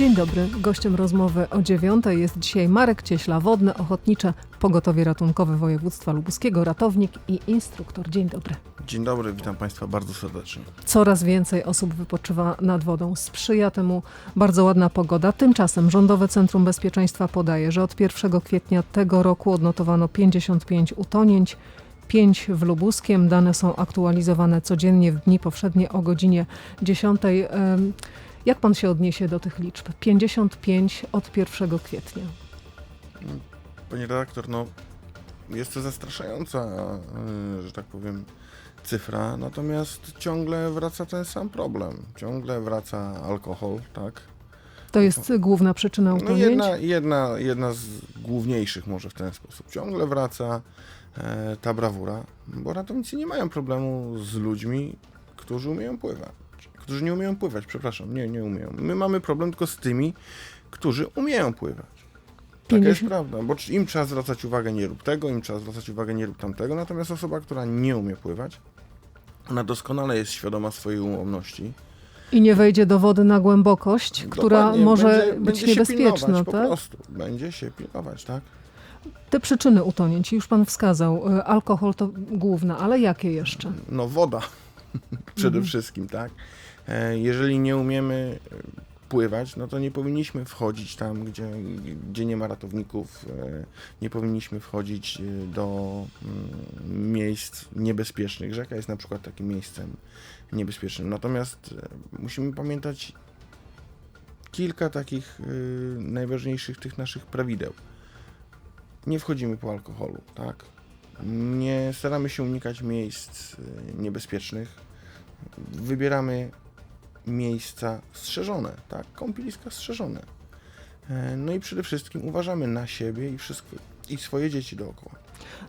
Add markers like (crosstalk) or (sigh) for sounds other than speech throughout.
Dzień dobry. Gościem rozmowy o dziewiątej jest dzisiaj Marek Cieśla, wodne, ochotnicze, pogotowie ratunkowe województwa lubuskiego, ratownik i instruktor. Dzień dobry. Dzień dobry, witam Państwa bardzo serdecznie. Coraz więcej osób wypoczywa nad wodą. Sprzyja temu bardzo ładna pogoda. Tymczasem Rządowe Centrum Bezpieczeństwa podaje, że od 1 kwietnia tego roku odnotowano 55 utonięć. 5 w Lubuskiem. Dane są aktualizowane codziennie w dni powszednie o godzinie 10. Jak pan się odniesie do tych liczb? 55 od 1 kwietnia. Panie redaktor, no jest to zastraszająca, y, że tak powiem, cyfra, natomiast ciągle wraca ten sam problem. Ciągle wraca alkohol, tak? To jest główna przyczyna No utonięć? jedna, jedna, jedna z główniejszych może w ten sposób. Ciągle wraca e, ta brawura, bo ratownicy nie mają problemu z ludźmi, którzy umieją pływać. Którzy nie umieją pływać, przepraszam, nie, nie umieją. My mamy problem tylko z tymi, którzy umieją pływać. Taka jest 50 prawda, bo im trzeba zwracać uwagę, nie rób tego, im trzeba zwracać uwagę, nie rób tamtego, natomiast osoba, która nie umie pływać, ona doskonale jest świadoma swojej ułomności. I nie wejdzie do wody na głębokość, która Dokładnie, może będzie, być będzie niebezpieczna, pilnować, po tak? prostu. Będzie się pilnować, tak? Te przyczyny utonięć już pan wskazał. Y, Alkohol to główna, ale jakie jeszcze? No woda (laughs) przede Mhm. wszystkim, tak? E, Jeżeli nie umiemy e, pływać, no to nie powinniśmy wchodzić tam, gdzie, gdzie nie ma ratowników, e, nie powinniśmy wchodzić do mm, miejsc niebezpiecznych. Rzeka jest na przykład takim miejscem niebezpiecznym. Natomiast musimy pamiętać kilka takich najważniejszych tych naszych prawideł. Nie wchodzimy po alkoholu, tak? Nie staramy się unikać miejsc niebezpiecznych. Wybieramy miejsca strzeżone, tak? Kąpieliska strzeżone. E, No i przede wszystkim uważamy na siebie i wszystko i swoje dzieci dookoła.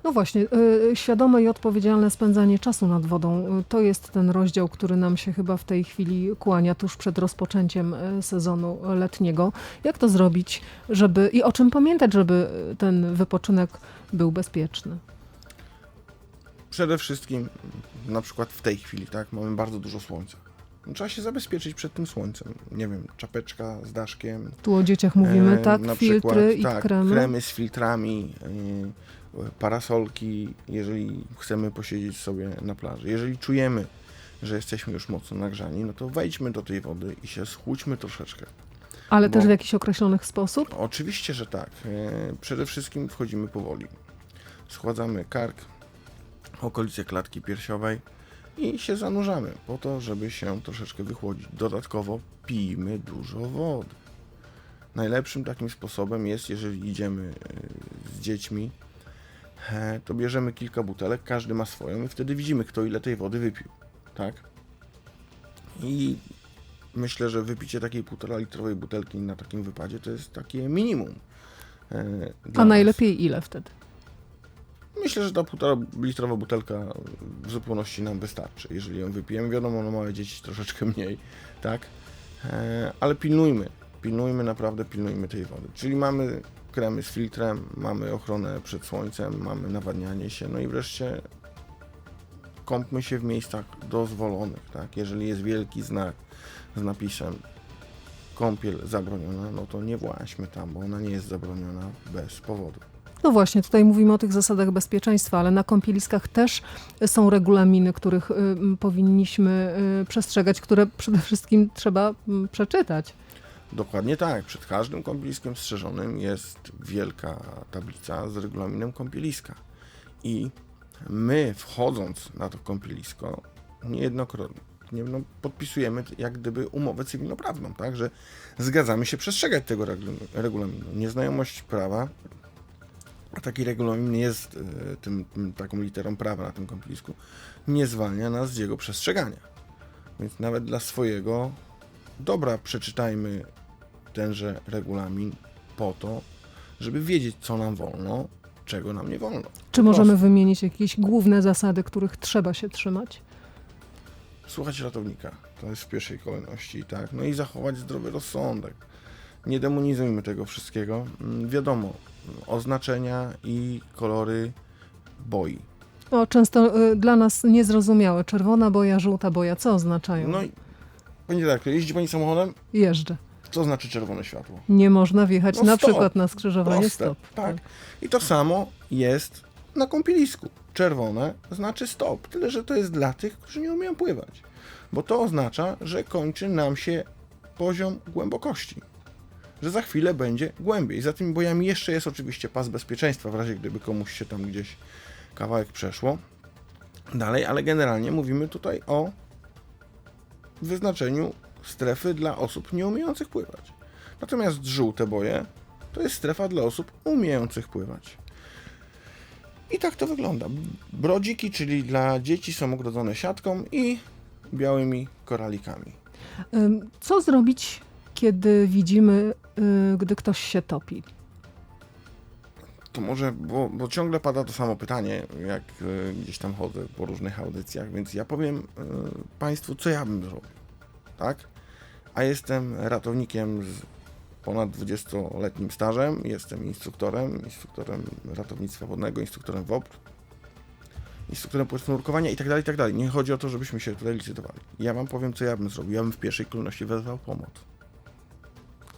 No właśnie, y, świadome i odpowiedzialne spędzanie czasu nad wodą to jest ten rozdział, który nam się chyba w tej chwili kłania tuż przed rozpoczęciem sezonu letniego. Jak to zrobić, żeby i o czym pamiętać, żeby ten wypoczynek był bezpieczny? Przede wszystkim, na przykład w tej chwili, tak, mamy bardzo dużo słońca. Trzeba się zabezpieczyć przed tym słońcem. Nie wiem, czapeczka z daszkiem, Tu o dzieciach mówimy, E, tak? na Filtry przykład, i tak, kremy. kremy z filtrami, y, parasolki, jeżeli chcemy posiedzieć sobie na plaży. Jeżeli czujemy, że jesteśmy już mocno nagrzani, no to wejdźmy do tej wody i się schłódźmy troszeczkę. Ale bo- też w jakiś określonych sposób? Oczywiście, że tak. E, Przede wszystkim wchodzimy powoli. Schładzamy kark, okolice klatki piersiowej i się zanurzamy po to, żeby się troszeczkę wychłodzić. Dodatkowo pijmy dużo wody. Najlepszym takim sposobem jest, jeżeli idziemy e, z dziećmi, to bierzemy kilka butelek, każdy ma swoją i wtedy widzimy, kto ile tej wody wypił. Tak? I myślę, że wypicie takiej półtora litrowej butelki na takim wypadzie to jest takie minimum. e, A nas. najlepiej ile wtedy? Myślę, że ta półtora litrowa butelka w zupełności nam wystarczy, jeżeli ją wypijemy. Wiadomo, no małe dzieci troszeczkę mniej, tak? E, ale pilnujmy, pilnujmy, naprawdę pilnujmy tej wody. Czyli mamy kremy z filtrem, mamy ochronę przed słońcem, mamy nawadnianie się, no i wreszcie kąpmy się w miejscach dozwolonych, tak? Jeżeli jest wielki znak z napisem kąpiel zabroniona, no to nie właźmy tam, bo ona nie jest zabroniona bez powodu. No właśnie, tutaj mówimy o tych zasadach bezpieczeństwa, ale na kąpieliskach też są regulaminy, których y, powinniśmy y, przestrzegać, które przede wszystkim trzeba przeczytać. Dokładnie tak. Przed każdym kąpieliskiem strzeżonym jest wielka tablica z regulaminem kąpieliska. I my, wchodząc na to kąpielisko, niejednokrotnie no, podpisujemy jak gdyby umowę cywilnoprawną, tak? Że zgadzamy się przestrzegać tego regul- regulaminu. Nieznajomość prawa, a taki regulamin jest e, tym, tym, taką literą prawa na tym kąpielisku, nie zwalnia nas z jego przestrzegania. Więc nawet dla swojego dobra przeczytajmy tenże regulamin po to, żeby wiedzieć, co nam wolno, czego nam nie wolno. Czy możemy wymienić jakieś główne zasady, których trzeba się trzymać? Słuchać ratownika, to jest w pierwszej kolejności, tak? No i zachować zdrowy rozsądek. Nie demonizujmy tego wszystkiego. Mm, Wiadomo, oznaczenia i kolory boi. O, często y, dla nas niezrozumiałe. Czerwona boja, żółta boja, co oznaczają? No i Pani redaktor, jeździ Pani samochodem? Jeżdżę. Co znaczy czerwone światło? Nie można wjechać No na stop. przykład na skrzyżowanie Proste, stop. Tak. I to samo jest na kąpielisku. Czerwone znaczy stop, tyle że to jest dla tych, którzy nie umieją pływać. Bo to oznacza, że kończy nam się poziom głębokości. Że za chwilę będzie głębiej. Za tymi bojami jeszcze jest oczywiście pas bezpieczeństwa, w razie gdyby komuś się tam gdzieś kawałek przeszło. Dalej, ale generalnie mówimy tutaj o wyznaczeniu strefy dla osób nieumiejących pływać. Natomiast żółte boje to jest strefa dla osób umiejących pływać. I tak to wygląda. Brodziki, czyli dla dzieci są ogrodzone siatką i białymi koralikami. Co zrobić, kiedy widzimy, y, gdy ktoś się topi? To może, bo, bo ciągle pada to samo pytanie, jak e, gdzieś tam chodzę po różnych audycjach, więc ja powiem e, Państwu, co ja bym zrobił, tak? A jestem ratownikiem z ponad 20-letnim stażem, jestem instruktorem, instruktorem ratownictwa wodnego, instruktorem WOP, instruktorem pływactwa nurkowania i tak dalej, i tak dalej. Nie chodzi o to, żebyśmy się tutaj licytowali. Ja Wam powiem, co ja bym zrobił. Ja bym w pierwszej kolejności wezwał pomoc.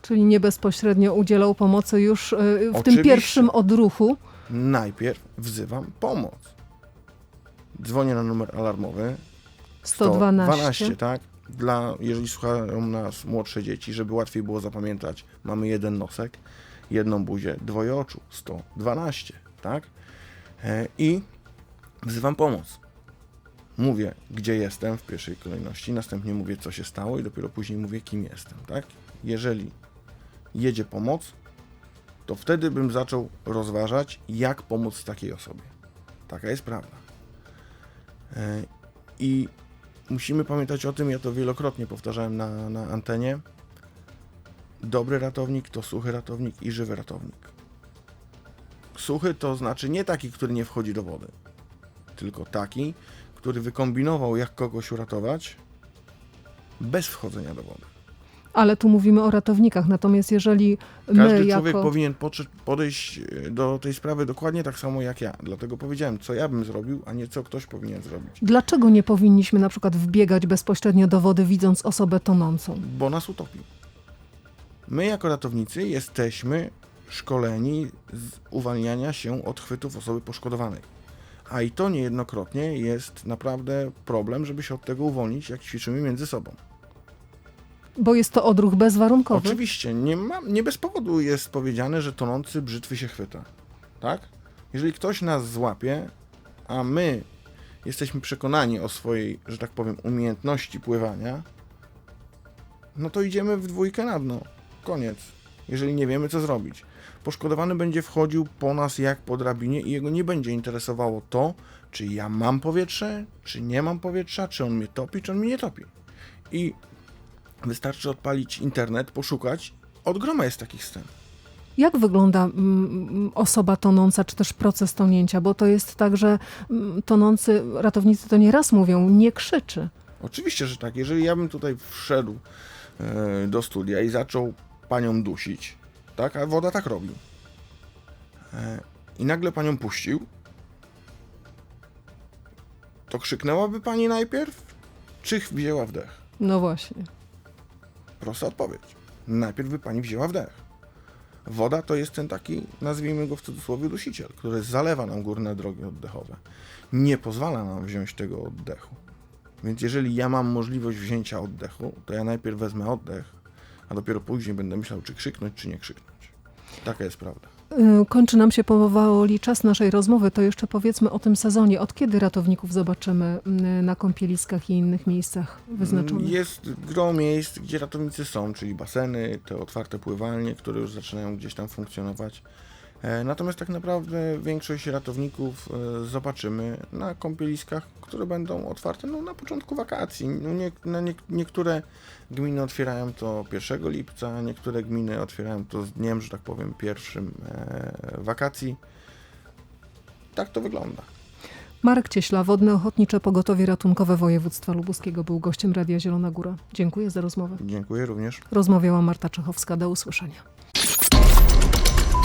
Czyli nie bezpośrednio udzielał pomocy już y, w tym Oczywiście. pierwszym odruchu. Najpierw wzywam pomoc. Dzwonię na numer alarmowy, 112. 112, tak? Dla, jeżeli słuchają nas młodsze dzieci, żeby łatwiej było zapamiętać, mamy jeden nosek, jedną buzię, dwoje oczu, 112, tak? E, I wzywam pomoc. Mówię, gdzie jestem w pierwszej kolejności, następnie mówię, co się stało i dopiero później mówię, kim jestem, tak? Jeżeli jedzie pomoc, to wtedy bym zaczął rozważać, jak pomóc takiej osobie. Taka jest prawda. E, I musimy pamiętać o tym, ja to wielokrotnie powtarzałem na, na antenie. Dobry ratownik to suchy ratownik i żywy ratownik. Suchy to znaczy nie taki, który nie wchodzi do wody, tylko taki, który wykombinował, jak kogoś uratować bez wchodzenia do wody. Ale tu mówimy o ratownikach, natomiast jeżeli my Każdy jako... człowiek powinien podejść e, do tej sprawy dokładnie tak samo jak ja. Dlatego powiedziałem, co ja bym zrobił, a nie co ktoś powinien zrobić. Dlaczego nie powinniśmy na przykład wbiegać bezpośrednio do wody, widząc osobę tonącą? bo nas utopił. My jako ratownicy jesteśmy szkoleni z uwalniania się od chwytów osoby poszkodowanej. A i to niejednokrotnie jest naprawdę problem, żeby się od tego uwolnić, jak ćwiczymy między sobą. Bo jest to odruch bezwarunkowy. Oczywiście, nie, ma, nie bez powodu jest powiedziane, że tonący brzytwy się chwyta. Tak? Jeżeli ktoś nas złapie, a my jesteśmy przekonani o swojej, że tak powiem, umiejętności pływania, no to idziemy w dwójkę na dno. Koniec. Jeżeli nie wiemy, co zrobić. Poszkodowany będzie wchodził po nas jak po drabinie i jego nie będzie interesowało to, czy ja mam powietrze, czy nie mam powietrza, czy on mnie topi, czy on mnie nie topi. I Wystarczy odpalić internet, poszukać. Od groma jest takich scen. Jak wygląda mm, osoba tonąca, czy też proces tonięcia? Bo to jest tak, że mm, tonący ratownicy to nieraz mówią, nie krzyczy. Oczywiście, że tak. Jeżeli ja bym tutaj wszedł e, do studia i zaczął panią dusić, tak, a woda tak robi, e, i nagle panią puścił, to krzyknęłaby pani najpierw, czy wzięła wdech? No właśnie. Prosta odpowiedź. Najpierw by pani wzięła wdech. Woda to jest ten taki, nazwijmy go w cudzysłowie, dusiciel, który zalewa nam górne drogi oddechowe. Nie pozwala nam wziąć tego oddechu. Więc jeżeli ja mam możliwość wzięcia oddechu, to ja najpierw wezmę oddech, a dopiero później będę myślał, czy krzyknąć, czy nie krzyknąć. Taka jest prawda. Y, Kończy nam się powoli czas naszej rozmowy, to jeszcze powiedzmy o tym sezonie. Od kiedy ratowników zobaczymy mm, na kąpieliskach i innych miejscach wyznaczonych? Jest gro miejsc, gdzie ratownicy są, czyli baseny, te otwarte pływalnie, które już zaczynają gdzieś tam funkcjonować. E, Natomiast tak naprawdę większość ratowników e, zobaczymy na kąpieliskach, które będą otwarte no, na początku wakacji. No, nie, na nie, niektóre gminy otwierają to 1 lipca, niektóre gminy otwierają to z dniem, że tak powiem, pierwszym e, wakacji. Tak to wygląda. Marek Cieśla, Wodne Ochotnicze Pogotowie Ratunkowe Województwa Lubuskiego był gościem Radia Zielona Góra. Dziękuję za rozmowę. Dziękuję również. Rozmawiała Marta Czechowska. Do usłyszenia.